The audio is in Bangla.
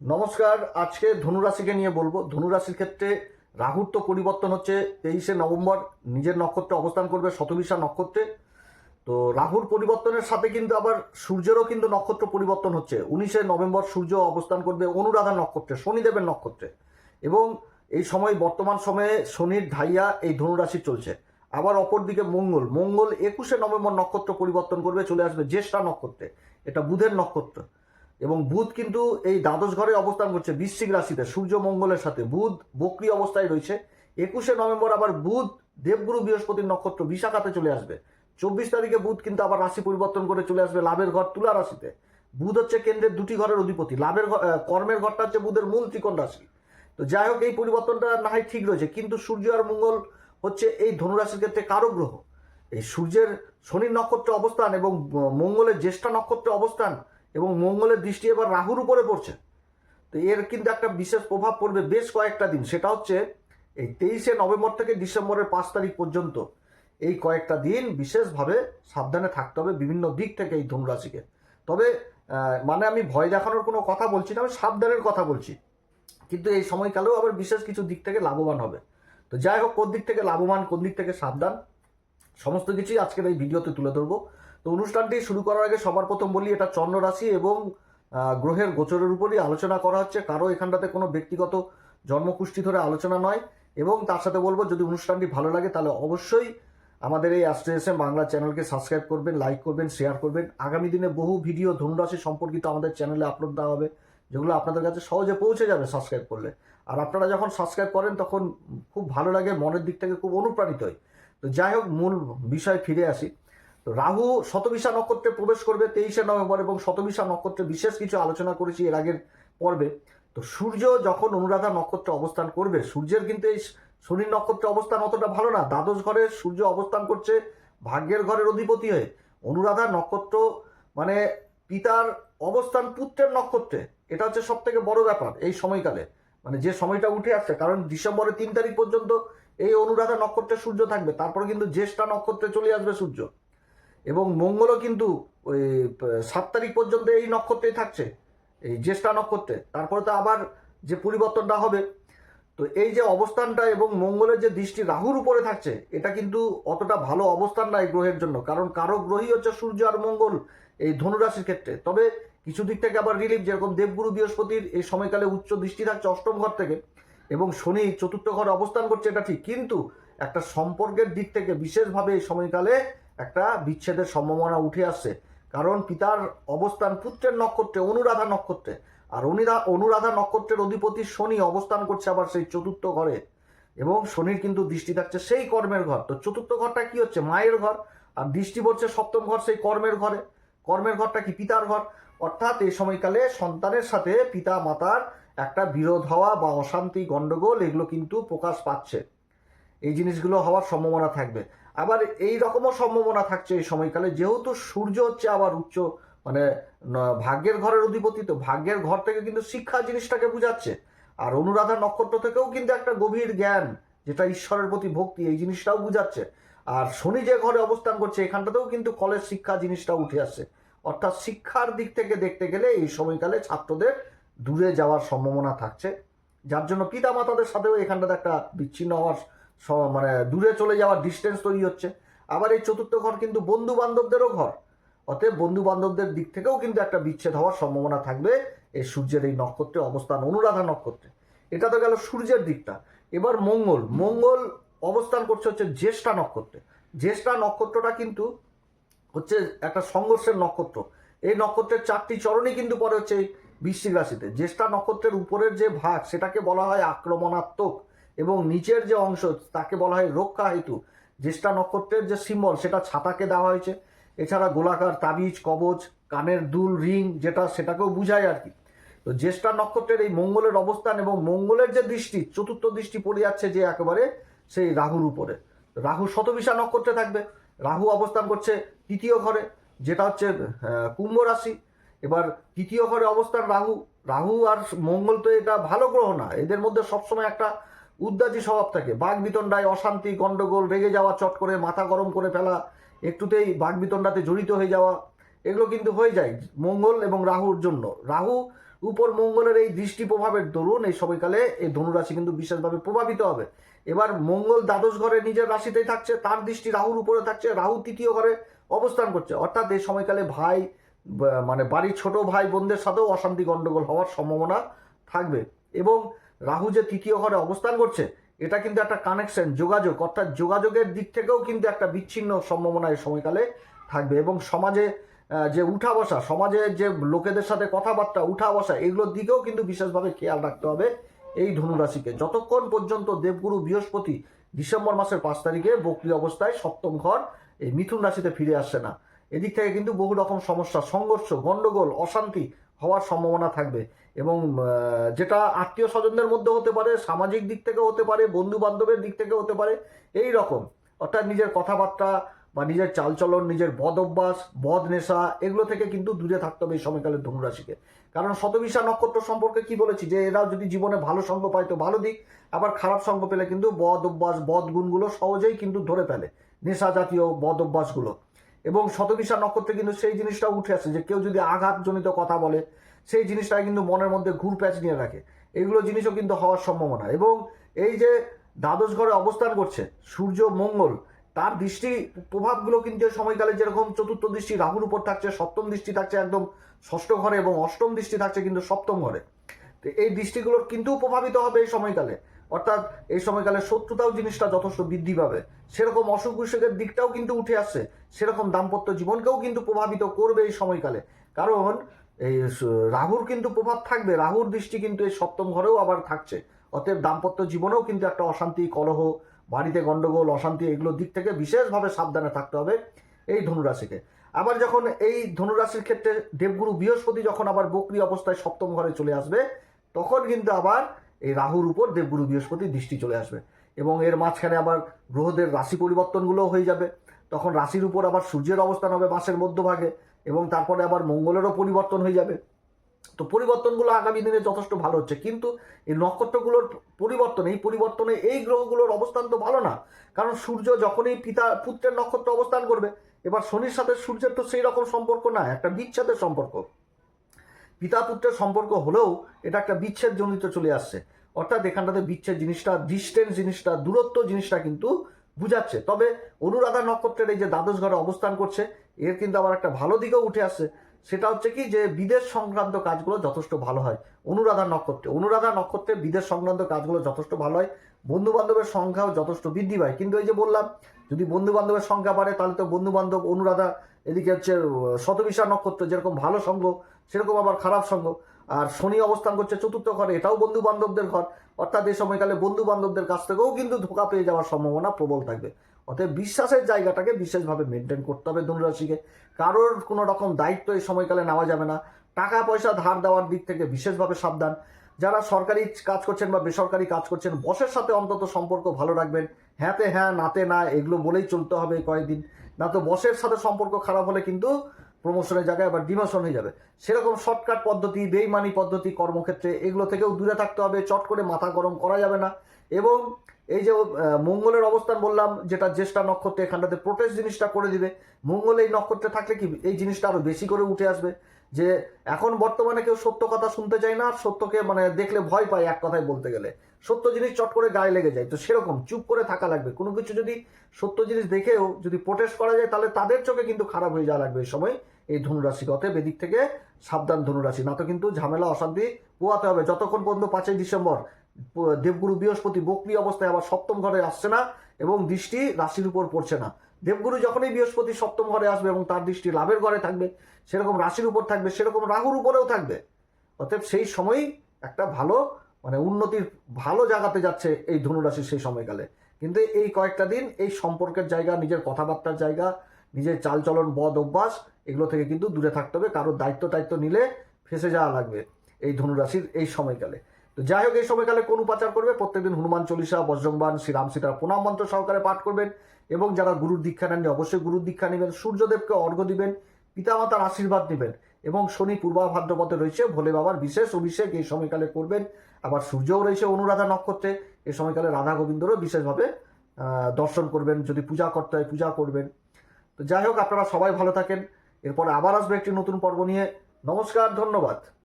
নমস্কার, আজকে ধনুরাশিকে নিয়ে বলব। ধনুরাশির ক্ষেত্রে রাহুর তো পরিবর্তন হচ্ছে, তেইশে নভেম্বর নিজের নক্ষত্রে অবস্থান করবে শতবিশা নক্ষত্রে। তো রাহুর পরিবর্তনের সাথে কিন্তু আবার সূর্যেরও কিন্তু নক্ষত্র পরিবর্তন হচ্ছে। উনিশে নভেম্বর সূর্য অবস্থান করবে অনুরাধা নক্ষত্রে, শনিদেবের নক্ষত্রে। এবং এই সময় বর্তমান সময়ে শনির ধাইয়া এই ধনুরাশি চলছে। আবার অপরদিকে মঙ্গল। মঙ্গল একুশে নভেম্বর নক্ষত্র পরিবর্তন করবে, চলে আসবে জ্যেষ্ঠা নক্ষত্রে। এটা বুধের নক্ষত্র। এবং বুধ কিন্তু এই দ্বাদশ ঘরে অবস্থান করছে বৃশ্চিক রাশিতে, সূর্য মঙ্গলের সাথে। বুধ বক্রি অবস্থায় রয়েছে। একুশে নভেম্বর আবার বুধ দেবগুরু বৃহস্পতির নক্ষত্র বিশাখাতে চলে আসবে। চব্বিশ তারিখে বুধ কিন্তু আবার রাশি পরিবর্তন করে চলে আসবে লাভের ঘর তুলা রাশিতে। বুধ হচ্ছে কেন্দ্রের দুটি ঘরের অধিপতি। লাভের কর্মের ঘরটা হচ্ছে বুধের মূল ত্রিকোণ রাশি। তো যাই হোক, এই পরিবর্তনটা না হয় ঠিক রয়েছে, কিন্তু সূর্য আর মঙ্গল হচ্ছে এই ধনুরাশির ক্ষেত্রে কারও গ্রহ। এই সূর্যের শনির নক্ষত্রে অবস্থান এবং মঙ্গলের জ্যেষ্ঠা নক্ষত্রে অবস্থান এবং মঙ্গলের দৃষ্টি এবার রাহুর উপরে পড়ছে। তো এর কিন্তু একটা বিশেষ প্রভাব পড়বে বেশ কয়েকটা দিন। সেটা হচ্ছে এই তেইশে নভেম্বর থেকে ডিসেম্বরের পাঁচ তারিখ পর্যন্ত এই কয়েকটা দিন বিশেষভাবে সাবধানে থাকতে হবে বিভিন্ন দিক থেকে এই ধনুরাশিকে। তবে মানে আমি ভয় দেখানোর কোনো কথা বলছি না, আমি সাবধানের কথা বলছি। কিন্তু এই সময়কালেও আবার বিশেষ কিছু দিক থেকে লাভবান হবে। তো যাই হোক, কোন দিক থেকে লাভবান, কোন দিক থেকে সাবধান, সমস্ত কিছুই আজকের এই ভিডিওতে তুলে ধরবো। তো অনুষ্ঠানটি শুরু করার আগে সবার প্রথম বলি, এটা চন্দ্র রাশি এবং গ্রহের গোচরের উপরই আলোচনা করা হচ্ছে। কারও এখানটাতে কোনো ব্যক্তিগত জন্মকুষ্টি ধরে আলোচনা নয়। এবং তার সাথে বলব, যদি অনুষ্ঠানটি ভালো লাগে তাহলে অবশ্যই আমাদের এই অ্যাস্ট্রেসএম বাংলা চ্যানেলকে সাবস্ক্রাইব করবেন লাইক করবেন শেয়ার করবেন। আগামী দিনে বহু ভিডিও ধনুরাশি সম্পর্কিত আমাদের চ্যানেলে আপলোড দেওয়া হবে, যেগুলো আপনাদের কাছে সহজে পৌঁছে যাবে সাবস্ক্রাইব করলে। আর আপনারা যখন সাবস্ক্রাইব করেন তখন খুব ভালো লাগে, মনের দিক থেকে খুব অনুপ্রাণিত হয় তো যাই হোক, মূল বিষয় ফিরে আসি। রাহু শতবিশা নক্ষত্রে প্রবেশ করবে তেইশে নভেম্বর এবং শতবিশা নক্ষত্রে বিশেষ কিছু আলোচনা করেছি এর আগের পর্বে। তো সূর্য যখন অনুরাধা নক্ষত্রে অবস্থান করবে, সূর্যের কিন্তু এই শনির নক্ষত্রে অবস্থান অতটা ভালো না। দ্বাদশ ঘরে সূর্য অবস্থান করছে ভাগ্যের ঘরের অধিপতি হয়ে। অনুরাধা নক্ষত্র মানে পিতার অবস্থান পুত্রের নক্ষত্রে। এটা হচ্ছে সব থেকে বড় ব্যাপার এই সময়কালে। মানে যে সময়টা উঠে আসছে, কারণ ডিসেম্বরের তিন তারিখ পর্যন্ত এই অনুরাধা নক্ষত্রে সূর্য থাকবে। তারপরে কিন্তু জ্যেষ্ঠা নক্ষত্রে চলে আসবে সূর্য। এবং মঙ্গলও কিন্তু ওই সাত তারিখ পর্যন্ত এই নক্ষত্রেই থাকছে, এই জ্যেষ্ঠা নক্ষত্রে। তারপরে তো আবার যে পরিবর্তনটা হবে, তো এই যে অবস্থানটা এবং মঙ্গলের যে দৃষ্টি রাহুর উপরে থাকছে, এটা কিন্তু অতটা ভালো অবস্থান না এই গ্রহের জন্য, কারণ কারও গ্রহই হচ্ছে সূর্য আর মঙ্গল এই ধনুরাশির ক্ষেত্রে। তবে কিছু দিক থেকে আবার রিলিফ যেরকম দেবগুরু বৃহস্পতির এই সময়কালে উচ্চ দৃষ্টি থাকছে অষ্টম ঘর থেকে, এবং শনি চতুর্থ ঘরে অবস্থান করছে, এটা ঠিক। কিন্তু একটা সম্পর্কের দিক থেকে বিশেষভাবে এই সময়কালে একটা বিচ্ছেদের সম্ভাবনা উঠে আসছে। কারণ পিতার অবস্থান পুত্রের নক্ষত্রে, অনুরাধা নক্ষত্রে। আর অনুরা, অনুরাধা নক্ষত্রের অধিপতি শনি অবস্থান করছে আবার সেই চতুর্থ ঘরে। এবং শনির কিন্তু দৃষ্টি থাকছে সেই কর্মের ঘর। তো চতুর্থ ঘরটা কি হচ্ছে? মায়ের ঘর। আর দৃষ্টি পড়ছে সপ্তম ঘর, সেই কর্মের ঘরে। কর্মের ঘরটা কি পিতার ঘর? অর্থাৎ এই সময়কালে সন্তানের সাথে পিতা মাতার একটা বিরোধ হওয়া বা অশান্তি গণ্ডগোল এগুলো কিন্তু প্রকাশ পাচ্ছে। এই জিনিসগুলো হওয়ার সম্ভাবনা থাকবে। আবার এই রকমও সম্ভাবনা থাকছে এই সময়কালে। যেহেতু সূর্য হচ্ছে আবার উচ্চ মানে ভাগ্যের ঘরের অধিপতি, তো ভাগ্যের ঘর থেকে কিন্তু শিক্ষা জিনিসটাকে বুঝাচ্ছে। আর অনুরাধা নক্ষত্র থেকেও কিন্তু একটা গভীর জ্ঞান, যেটা ঈশ্বরের প্রতি ভক্তি, এই জিনিসটাও বুঝাচ্ছে। আর শনি যে ঘরে অবস্থান করছে, এখানটাতেও কিন্তু কলেজ শিক্ষা জিনিসটা উঠে আসছে। অর্থাৎ শিক্ষার দিক থেকে দেখতে গেলে এই সময়কালে ছাত্রদের দূরে যাওয়ার সম্ভাবনা থাকছে। যার জন্য পিতা মাতাদের সাথেও এখানটাতে একটা বিচ্ছিন্ন হওয়ার মানে দূরে চলে যাওয়ার ডিস্টেন্স তৈরি হচ্ছে। আবার এই চতুর্থ ঘর কিন্তু বন্ধু বান্ধবদেরও ঘর। অতএব বন্ধু বান্ধবদের দিক থেকেও কিন্তু একটা বিচ্ছেদ হওয়ার সম্ভাবনা থাকবে এই সূর্যের এই নক্ষত্রে, অবস্থান অনুরাধা নক্ষত্রে। এটা তো গেল সূর্যের দিকটা। এবার মঙ্গল। মঙ্গল অবস্থান করছে হচ্ছে জ্যেষ্ঠা নক্ষত্রে। জ্যেষ্ঠা নক্ষত্রটা কিন্তু হচ্ছে একটা সংঘর্ষের নক্ষত্র। এই নক্ষত্রের চারটি চরণই কিন্তু পরে হচ্ছে বৃশ্চিক রাশিতে। জ্যেষ্ঠা নক্ষত্রের উপরের যে ভাগ, সেটাকে বলা হয় আক্রমণাত্মক। এবং নিচের যে অংশ, তাকে বলা হয় রক্ষা হেতু, জ্যেষ্ঠা নক্ষত্রের যে সিম্বল সেটা ছাতাকে দেওয়া হয়েছে। এছাড়া গোলাকার তাবিজ, কবচ, কানের দুল, রিং, যেটা সেটাকেও বুঝায় আর কি। তো জ্যেষ্ঠা নক্ষত্রের এই মঙ্গলের অবস্থান এবং মঙ্গলের যে দৃষ্টি, চতুর্থ দৃষ্টি পড়ে যাচ্ছে যে একেবারে সেই রাহুর উপরে। রাহু শতবিশা নক্ষত্রে থাকবে। রাহু অবস্থান করছে তৃতীয় ঘরে, যেটা হচ্ছে কুম্ভ রাশি। এবার তৃতীয় ঘরে অবস্থান রাহু। রাহু আর মঙ্গল তো এটা ভালো গ্রহ না। এদের মধ্যে সবসময় একটা উদ্দাজি স্বভাব থাকে। বাঘ বিতণ্ডায় অশান্তি গণ্ডগোল রেগে যাওয়া, চট করে মাথা গরম করে ফেলা, একটুতেই বাঘ বিতণ্ডাতে জড়িত হয়ে যাওয়া, এগুলো কিন্তু হয়ে যায় মঙ্গল এবং রাহুর জন্য। রাহু উপর মঙ্গলের এই দৃষ্টি প্রভাবের দরুন এই সময়কালে এই ধনুরাশি কিন্তু বিশেষভাবে প্রভাবিত হবে। এবার মঙ্গল দ্বাদশ ঘরে নিজের রাশিতেই থাকছে, তার দৃষ্টি রাহুর উপরে থাকছে, রাহু তৃতীয় ঘরে অবস্থান করছে। অর্থাৎ এই সময়কালে ভাই মানে বাড়ির ছোট ভাই বোনদের সাথেও অশান্তি গণ্ডগোল হওয়ার সম্ভাবনা থাকবে। এবং রাহু যে তৃতীয় ঘরে অবস্থান করছে, এটা কিন্তু একটা কানেকশন যোগাযোগ, অর্থাৎ যোগাযোগের দিক থেকেও কিন্তু একটা বিচ্ছিন্ন সম্ভাবনা এই সময়কালে থাকবে এবং সমাজে যে উঠা বসা, সমাজে যে লোকেদের সাথে কথাবার্তা, উঠা বসা, এগুলোর দিকেও কিন্তু বিশেষভাবে খেয়াল রাখতে হবে এই ধনুরাশিকে। যতক্ষণ পর্যন্ত দেবগুরু বৃহস্পতি ডিসেম্বর মাসের পাঁচ তারিখে বক্রি অবস্থায় সপ্তম ঘর, এই মিথুন রাশিতে ফিরে আসছে না। এদিক থেকে কিন্তু বহু রকম সমস্যা, সংঘর্ষ গণ্ডগোল অশান্তি হওয়ার সম্ভাবনা থাকবে। এবং যেটা আত্মীয় স্বজনদের মধ্যে হতে পারে, সামাজিক দিক থেকে হতে পারে বন্ধু বান্ধবের দিক থেকে হতে পারে, এই রকম। অর্থাৎ নিজের কথাবার্তা বা নিজের চালচলন, নিজের বদ অভ্যাস, বদ নেশা, এগুলো থেকে কিন্তু দূরে থাকতে হবে এই সময়কালে ধনুরাশিকে। কারণ শতবিশা নক্ষত্র সম্পর্কে কি বলেছি? যে এরা যদি জীবনে ভালো সঙ্গ পায় তো ভালো দিক, আবার খারাপ সঙ্গ পেলে কিন্তু বদ অভ্যাস, বদ গুণগুলো সহজেই কিন্তু ধরে ফেলে। নেশা জাতীয় বদ অভ্যাসগুলো। এবং শতবিশা নক্ষত্রে কিন্তু সেই জিনিসটা উঠে আসে যে কেউ যদি আঘাতজনিত কথা বলে, সেই জিনিসটা কিন্তু মনের মধ্যে ঘুর ঘুরপ্যাচ নিয়ে রাখে। এগুলো জিনিসও কিন্তু হওয়ার সম্ভাবনা। এবং এই যে দ্বাদশ ঘরে অবস্থান করছে, সূর্য, মঙ্গল, তার দৃষ্টি প্রভাবগুলো কিন্তু সময়কালে যেরকম চতুর্থ দৃষ্টি, রাহুর উপর থাকছে, সপ্তম দৃষ্টি থাকছে একদম ষষ্ঠ ঘরে এবং অষ্টম দৃষ্টি থাকছে কিন্তু সপ্তম ঘরে। তো এই দৃষ্টিগুলোর কিন্তু প্রভাবিত হবে এই সময়কালে। অর্থাৎ এই সময়কালে শত্রুতাও জিনিসটা যথেষ্ট বৃদ্ধি পাবে। সেরকম অসুখ বিসুখের দিকটাও কিন্তু উঠে আসছে। সেরকম দাম্পত্য জীবনকেও কিন্তু প্রভাবিত করবে এই সময়কালে। কারণ এই রাহুর কিন্তু প্রভাব থাকবে। রাহুর দৃষ্টি কিন্তু এই সপ্তম ঘরেও আবার থাকছে। অতএব দাম্পত্য জীবনেও কিন্তু একটা অশান্তি, কলহ, বাড়িতে গন্ডগোল, অশান্তি এগুলোর দিক থেকে বিশেষভাবে সাবধানে থাকতে হবে এই ধনুরাশিকে। আবার যখন এই ধনুরাশির ক্ষেত্রে দেবগুরু বৃহস্পতি যখন আবার বকরি অবস্থায় সপ্তম ঘরে চলে আসবে, তখন কিন্তু আবার এই রাহুর উপর দেবগুরু বৃহস্পতি দৃষ্টি চলে আসবে। এবং এর মাঝখানে আবার গ্রহদের রাশি পরিবর্তনগুলো হয়ে যাবে। তখন রাশির উপর আবার সূর্যের অবস্থান হবে মাসের মধ্যভাগে এবং তারপরে আবার মঙ্গলেরও পরিবর্তন হয়ে যাবে। তো পরিবর্তনগুলো আগামী দিনে যথেষ্ট ভালো হচ্ছে। কিন্তু এই নক্ষত্রগুলোর পরিবর্তন, এই পরিবর্তনে এই গ্রহগুলোর অবস্থান তো ভালো না। কারণ সূর্য যখনই পিতা, পুত্রের নক্ষত্র অবস্থান করবে, এবার শনির সাথে সূর্যের তো সেই রকম সম্পর্ক না, একটা বিচ্ছেদের সম্পর্ক। পিতা পুত্রের সম্পর্ক হলেও এটা একটা বিচ্ছেদ জনিত চলে আসছে। অর্থাৎ এখানটাতে বিচ্ছেদ জিনিসটা ডিস্টেন্স জিনিসটা, দূরত্ব জিনিসটা কিন্তু বুঝাচ্ছে। তবে অনুরাধা নক্ষত্রের এই যে দ্বাদশ ঘরে অবস্থান করছে, এর কিন্তু আবার একটা ভালো দিকেও উঠে আসছে। সেটা হচ্ছে কি যে বিদেশ সংক্রান্ত কাজগুলো যথেষ্ট ভালো হয়। অনুরাধা নক্ষত্রে অনুরাধা নক্ষত্রে বিদেশ সংক্রান্ত কাজগুলো যথেষ্ট ভালো হয়। বন্ধু বান্ধবের সংখ্যাও যথেষ্ট বৃদ্ধি পায়। কিন্তু এই যে বললাম, যদি বন্ধু বান্ধবের সংখ্যা বাড়ে, তাহলে তো বন্ধু বান্ধব অনুরাধা, এদিকে হচ্ছে শতবিশা নক্ষত্র যেরকম ভালো সঙ্গ সেরকম আবার খারাপ সঙ্গ। আর শনি অবস্থান করছে চতুর্থ ঘরে, এটাও বন্ধু বান্ধবদের ঘর। অর্থাৎ এই সময়কালে বন্ধু বান্ধবদের কাছ থেকেও কিন্তু ধোকা পেয়ে যাওয়ার সম্ভাবনা প্রবল থাকবে। অতএব বিশ্বাসের জায়গাটাকে বিশেষভাবে মেনটেন করতে হবে ধনুরাশিকে। কারোর কোনো রকম দায়িত্ব এই সময়কালে নেওয়া যাবে না। টাকা পয়সা ধার দেওয়ার দিক থেকে বিশেষভাবে সাবধান। যারা সরকারি কাজ করছেন বা বেসরকারি কাজ করছেন, বসের সাথে অন্তত সম্পর্ক ভালো রাখবেন। হ্যাঁতে হ্যাঁ নাতে না, এগুলো বলেই চলতে হবে কয়েকদিন। না তো বসের সাথে সম্পর্ক খারাপ হলে কিন্তু প্রমোশনের জায়গায় আবার ডিমোশন হয়ে যাবে। সেরকম শর্টকাট পদ্ধতি, বেইমানি পদ্ধতি, কর্মক্ষেত্রে এগুলো থেকেও দূরে থাকতে হবে, চট করে মাথা গরম করা যাবে না। এবং এই যে মঙ্গলের অবস্থান বললাম, যেটা জ্যেষ্ঠা নক্ষত্রে এখানটাতে প্রোটেস্ট জিনিসটা করে দিবে। মঙ্গল এই নক্ষত্রে থাকলে কি এই জিনিসটা আরও বেশি করে উঠে আসবে? যে এখন বর্তমানে কেউ সত্য কথা শুনতে চায় না, আর সত্যকে মানে দেখলে ভয় পায় এক কথায় বলতে গেলে। সত্য জিনিস চট করে গায়ে লেগে যায়। তো সেরকম চুপ করে থাকা লাগবে। কোনো কিছু যদি সত্য জিনিস দেখেও যদি প্রোটেস্ট করা যায়, তাহলে তাদের চোখে কিন্তু খারাপ হয়ে যাওয়া লাগবে এই সময়। এই ধনুরাশি অতএব এদিক থেকে সাবধান ধনুরাশি, না তো কিন্তু ঝামেলা, অশান্তি পোয়াতে হবে। যতক্ষণ পর্যন্ত পাঁচই ডিসেম্বর দেবগুরু বৃহস্পতি বক্রি অবস্থায় আবার সপ্তম ঘরে আসছে না এবং দৃষ্টি রাশির উপর পড়ছে না, দেবগুরু যখনই বৃহস্পতি সপ্তম ঘরে আসবে এবং তার দৃষ্টি লাভের ঘরে থাকবে, সেরকম রাশির উপর থাকবে, সেরকম রাহুর উপরেও থাকবে। অতএব সেই সময়ই একটা ভালো মানে উন্নতির ভালো জায়গাতে যাচ্ছে এই ধনুরাশির সেই সময়কালে। কিন্তু এই কয়েকটা দিন এই সম্পর্কের জায়গা, নিজের কথাবার্তার জায়গা নিজের চালচলন, বদ অভ্যাস, এগুলো থেকে কিন্তু দূরে থাকতে হবে। কারোর দায়িত্ব দায়িত্ব নিলে ফেসে যাওয়া লাগবে এই ধনুরাশির এই সময়কালে। তো যাই হোক, এই সময়কালে কোন উপাচার করবে? প্রত্যেকদিন হনুমান চল্লিশা বজ্রংবান শ্রীরাম সীতার প্রণাম মন্ত্র সহকারে পাঠ করবেন এবং যারা গুরুর দীক্ষা নেননি, অবশ্যই গুরুর দীক্ষা নেবেন, সূর্যদেবকে অর্ঘ্য দিবেন, পিতামাতার আশীর্বাদ নেবেন এবং শনি পূর্বাভাদ্রপথে রয়েছে, ভোলে বাবার বিশেষ অভিষেক এই সময়কালে করবেন। আবার সূর্যও রয়েছে অনুরাধা নক্ষত্রে, এই সময়কালে রাধা গোবিন্দরও বিশেষভাবে দর্শন করবেন, যদি পূজা করতে হয় পূজা করবেন। তো যাই হোক, আপনারা সবাই ভালো থাকেন। এরপরে আবার আসবে একটি নতুন পর্ব নিয়ে। নমস্কার, ধন্যবাদ।